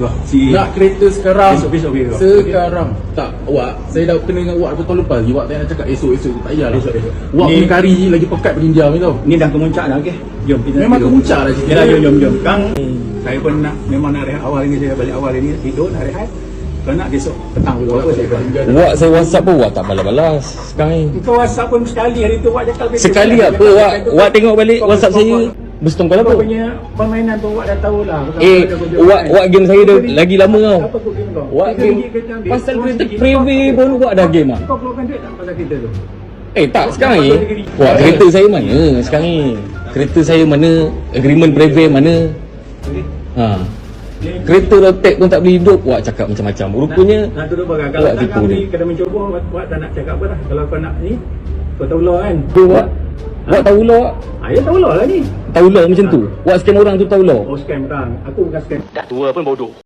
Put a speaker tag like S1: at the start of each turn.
S1: kau. Si
S2: Nak kereta sekarang
S1: Besok, besok, besok.
S2: Sekarang Tak awak Saya dah kena dengan awak Betul lepas Awak tak nak cakap esok-esok Tak payah lah
S1: Esok, esok.
S2: Awak punya kari Lagi pekat pada jam ni tau
S1: ni dah kemuncak dah okey. Jom kita
S2: Memang kemuncak dah cerita.
S1: Yalah, jom jom jom. Kang saya pun nak memang nak rehat awal ni saya balik awal ni tidur nak rehat. Kau nak besok petang pukul apa saya buat.
S3: Wak saya WhatsApp pun Wak tak balas-balas sekarang ni.
S1: Kau WhatsApp pun sekali hari tu Wak cakap besok.
S3: Sekali apa Wak? Wak tengok balik WhatsApp saya. Bersetong kau
S1: Kau
S3: apa?
S1: punya permainan tu Wak dah tahu lah. Kau
S3: Eh,
S1: kau- kau-
S3: Wak Wak game saya dah lagi lama tau.
S1: Apa kau game kau?
S3: Wak
S1: Tiga
S3: game pasal
S1: Kau
S3: kereta preview pun Wak dah game ah.
S1: Kau keluarkan duit tak pasal kereta tu?
S3: Eh tak sekarang ni. Wak kereta saya mana sekarang ni? Kereta saya mana? Agreement preview mana? Ha. Kereta rotek pun tak boleh hidup Wak cakap macam-macam Rupanya
S1: nak, nak duduk barang. Kalau tak kami
S3: dia.
S1: kena mencuba Wak, Wak tak nak cakap apa dah. Kalau kau nak ni kau tahu law kan?
S3: Tu Wak Wak tahu law Wak
S1: Ah, ya tahu law lah ni.
S3: Tahu law macam tu Wak scam orang tu tahu law
S1: Oh scam orang. Aku bukan scam.
S3: Dah tua pun bodoh